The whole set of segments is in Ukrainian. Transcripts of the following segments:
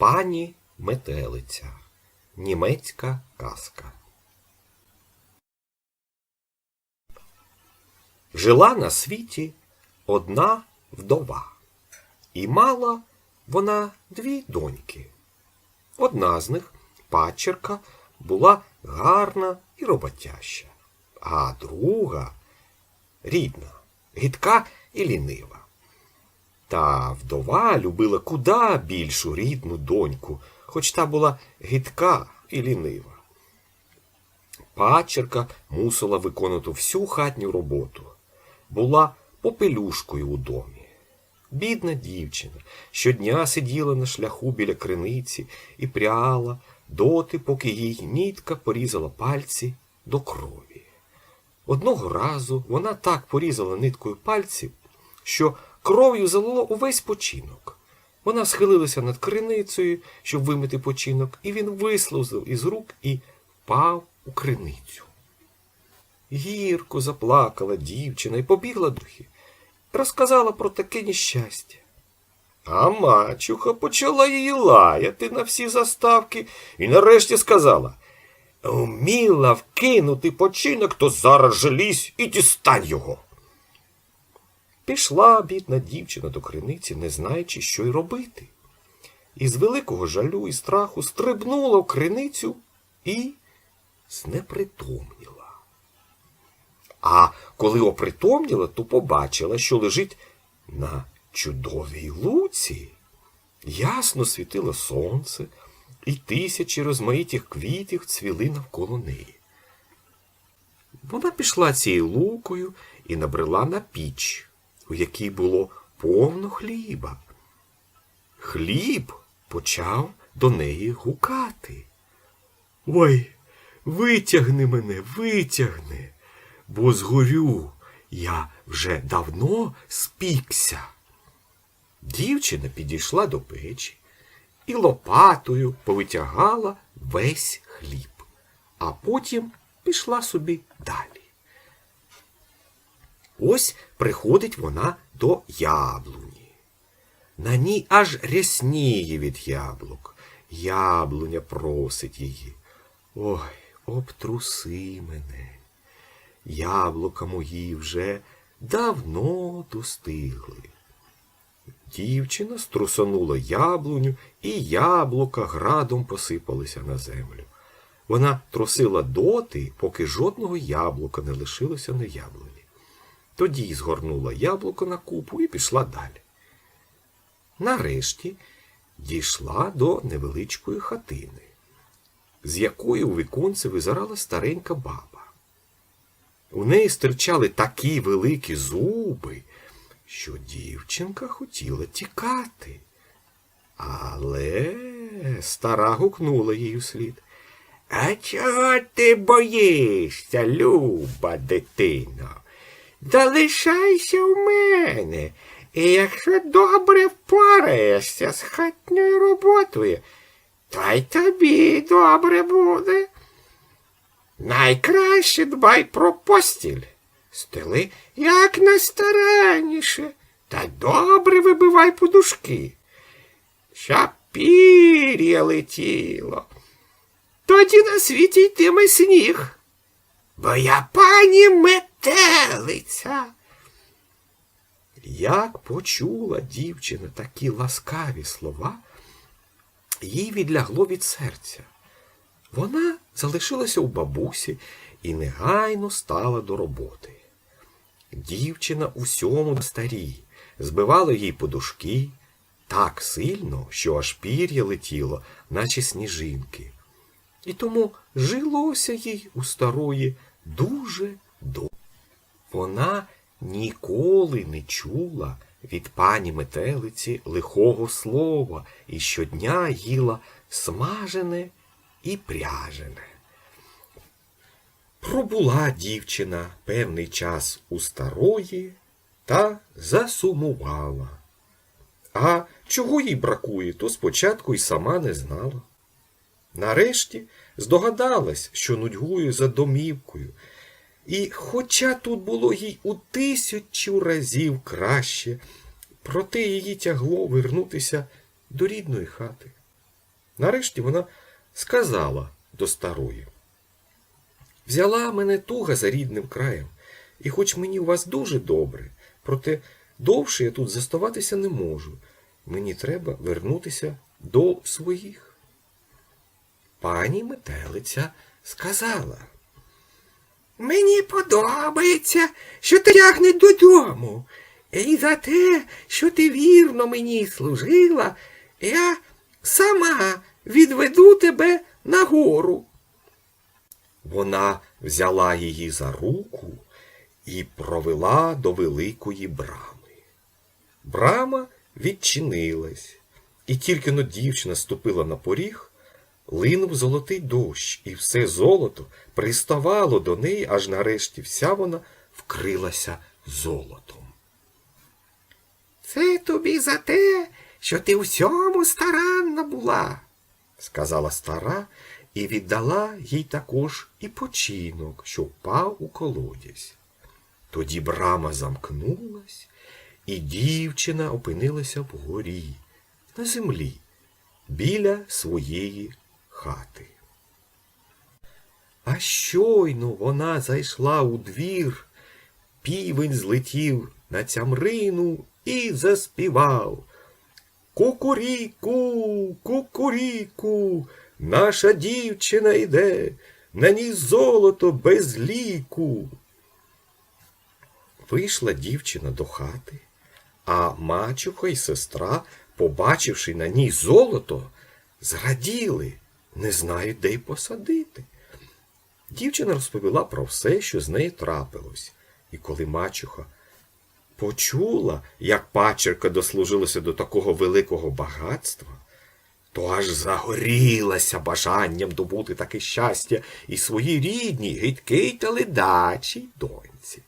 Пані метелиця. Німецька казка. Жила на світі одна вдова, і мала вона дві доньки. Одна з них, падчерка, була гарна і роботяща, а друга рідна, гидка і лінива. Та вдова любила куда більшу рідну доньку, хоч та була гидка і лінива. Падчерка мусила виконувати всю хатню роботу. Була попелюшкою у домі. Бідна дівчина щодня сиділа на шляху біля криниці і пряла доти, поки їй нітка порізала пальці до крові. Одного разу вона так порізала ниткою пальці, що кров'ю залило увесь починок. Вона схилилася над криницею, щоб вимити починок, і він вислузив із рук і впав у криницю. Гірко заплакала дівчина і побігла духи. Розказала про таке нещастя. А мачуха почала її лаяти на всі заставки і нарешті сказала Вміла вкинути починок, то зараз же лізь і дістань його. Пішла бідна дівчина до криниці, не знаючи, що й робити. І з великого жалю і страху стрибнула в криницю і знепритомніла. А коли опритомніла, то побачила, що лежить на чудовій луці. Ясно світило сонце, і тисячі розмаїтих квітів цвіли навколо неї. Вона пішла цією лукою і набрела на піч, у якій було повно хліба. Хліб почав до неї гукати. Ой, витягни мене, витягни, бо згорю, я вже давно спікся. Дівчина підійшла до печі і лопатою повитягала весь хліб, а потім пішла собі далі. Ось приходить вона до яблуні. На ній аж рясніє від яблук. Яблуня просить її. Ой, обтруси мене. Яблука мої вже давно достигли. Дівчина струсонула яблуню, і яблука градом посипалися на землю. Вона трусила доти, поки жодного яблука не лишилося на яблуні. Тоді згорнула яблуко на купу і пішла далі. Нарешті дійшла до невеличкої хатини, з якої у віконці визирала старенька баба. У неї стирчали такі великі зуби, що дівчинка хотіла тікати. Але стара гукнула їй у слід. А чого ти боїшся, люба дитино? Залишайся в мене, і якщо добре впораєшся з хатньою роботою, то й тобі добре буде. Найкраще дбай про постіль. Стели як найстаранніше, та добре вибивай подушки. Щоб пір'я летіло. Тоді на світі йтиме сніг. Бо я пані метелиця. Як почула дівчина такі ласкаві слова, їй відлягло від серця. Вона залишилася у бабусі і негайно стала до роботи. Дівчина усьому старій, збивала їй подушки так сильно, що аж пір'я летіло, наче сніжинки. І тому жилося їй у старої дуже добре. Вона ніколи не чула від пані метелиці лихого слова і щодня їла смажене і пряжене. Пробула дівчина певний час у старої та засумувала. А чого їй бракує, то спочатку й сама не знала. Нарешті здогадалась, що нудьгує за домівкою, і, хоча тут було їй у тисячу разів краще, проте її тягло вернутися до рідної хати. Нарешті вона сказала до старої. Взяла мене туга за рідним краєм, і хоч мені у вас дуже добре, проте довше я тут заставатися не можу. Мені треба вернутися до своїх. Пані метелиця сказала. Мені подобається, що ти тягне додому. І за те, що ти вірно мені служила, я сама відведу тебе нагору. Вона взяла її за руку і провела до великої брами. Брама відчинилась, і тільки но дівчина ступила на поріг, линув золотий дощ, і все золото приставало до неї, аж нарешті вся вона вкрилася золотом. Це тобі за те, що ти всьому старанна була, сказала стара і віддала їй також і починок, що впав у колодязь. Тоді брама замкнулась, і дівчина опинилася вгорі, на землі, біля своєї хати. А щойно вона зайшла у двір, півень злетів на цямрину і заспівав. Кукуріку, кукуріку, наша дівчина йде, на ній золото без ліку. Вийшла дівчина до хати, а мачуха й сестра, побачивши на ній золото, зраділи, не знають, де й посадити. Дівчина розповіла про все, що з нею трапилось, і коли мачуха почула, як пачерка дослужилася до такого великого багатства, то аж загорілася бажанням добути таке щастя і своїй рідній, гидкій та ледачій доньці.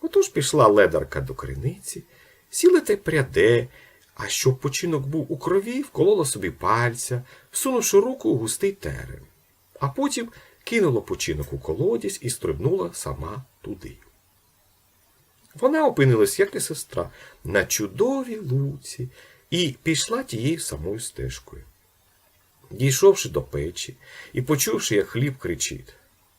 Отож пішла ледарка до криниці, сіла та пряде, а щоб починок був у крові, вколола собі пальця, всунувши руку у густий терен, а потім кинула починок у колодязь і стрибнула сама туди. Вона опинилась, як і сестра, на чудовій луці і пішла тією самою стежкою. Дійшовши до печі і почувши, як хліб кричить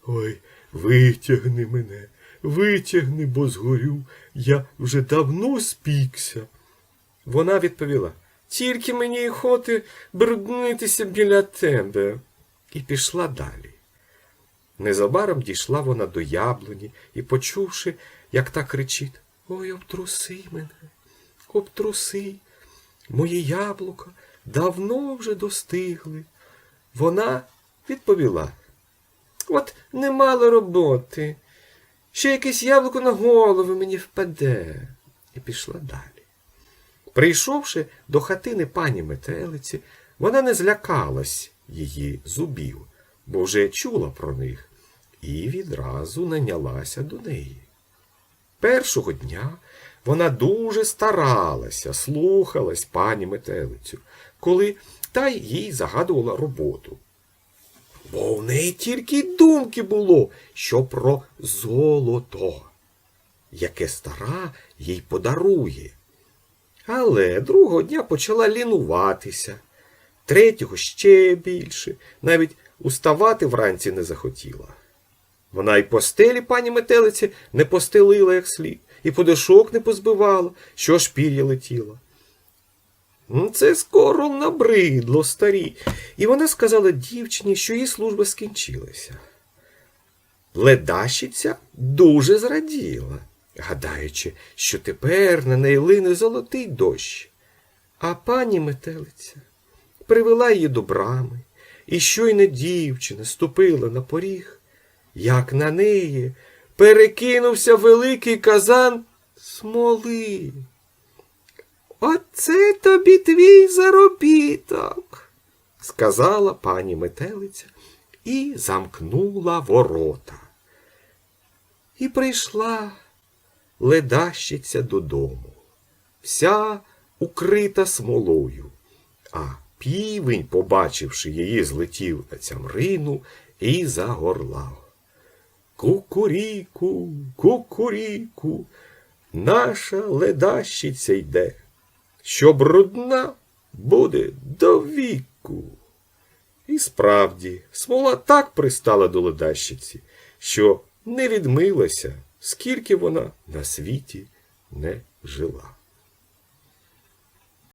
Ой, витягни мене, витягни, бо згорю, я вже давно спікся. Вона відповіла Тільки мені й хоти бруднитися біля тебе. І пішла далі. Незабаром дійшла вона до яблуні і, почувши, як та кричить Ой, обтруси мене, обтруси. Мої яблука давно вже достигли. Вона відповіла От не мало роботи. Ще якесь яблуко на голову мені впаде. І пішла далі. Прийшовши до хатини пані метелиці, вона не злякалась її зубів, бо вже чула про них, і відразу нанялася до неї. Першого дня вона дуже старалася, слухалась пані метелицю, коли та їй загадувала роботу. Бо в неї тільки й думки було, що про золото, яке стара їй подарує. Але другого дня почала лінуватися, третього ще більше, навіть уставати вранці не захотіла. Вона й постелі пані метелиці не постелила як слід, і подишок не позбивала, що ж пір'я летіло. Ну, Це скоро набридло старі, і вона сказала дівчині, що її служба скінчилася. Ледащиця дуже зраділа, гадаючи, що тепер на неї лине золотий дощ. А пані метелиця привела її до брами, і щойно дівчина ступила на поріг, як на неї перекинувся великий казан смоли. Оце тобі твій заробіток, сказала пані метелиця і замкнула ворота. І прийшла ледащиця додому, вся укрита смолою, а півень, побачивши її, злетів на цямрину і загорлав. Кукуріку, кукуріку, наша ледащиця йде, що брудна буде до віку. І справді, смола так пристала до ледащиці, що не відмилася, скільки вона на світі не жила.